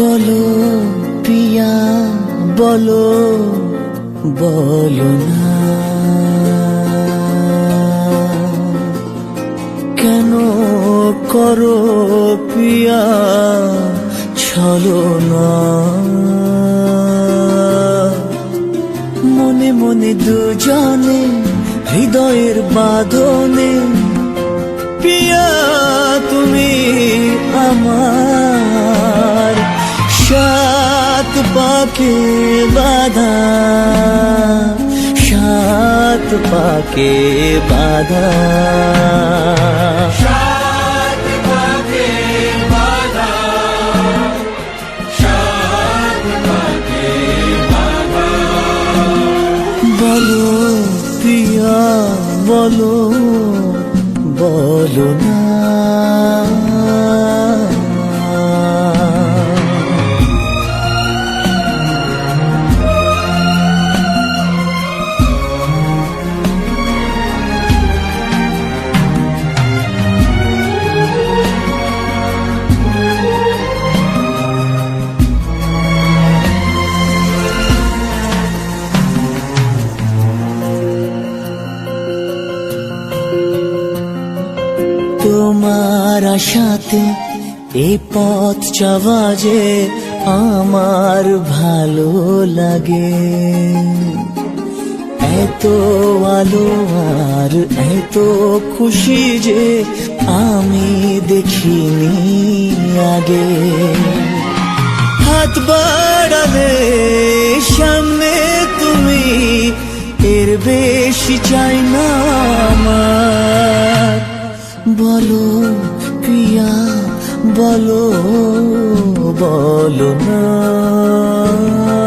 বলো পিয়া বলো বলো না। কেন করো পিয়া ছলো না। মনে মনে দুজনে, হৃদয়ের বাঁধনে পিয়া তুমি আমার সাত পাকে বাধা সাত পাকে বাধা বলো প্রিয়া বলো বলো না তোমার আশাতে এ পথ চাওয়া যে আমার ভালো লাগে। এত আলো আর এত খুশি যে আমি দেখিনি আগে। হাত বাড়ালে সামনে তুমি, এর বেশি চাই বলো প্রিয়া বলো বলো না।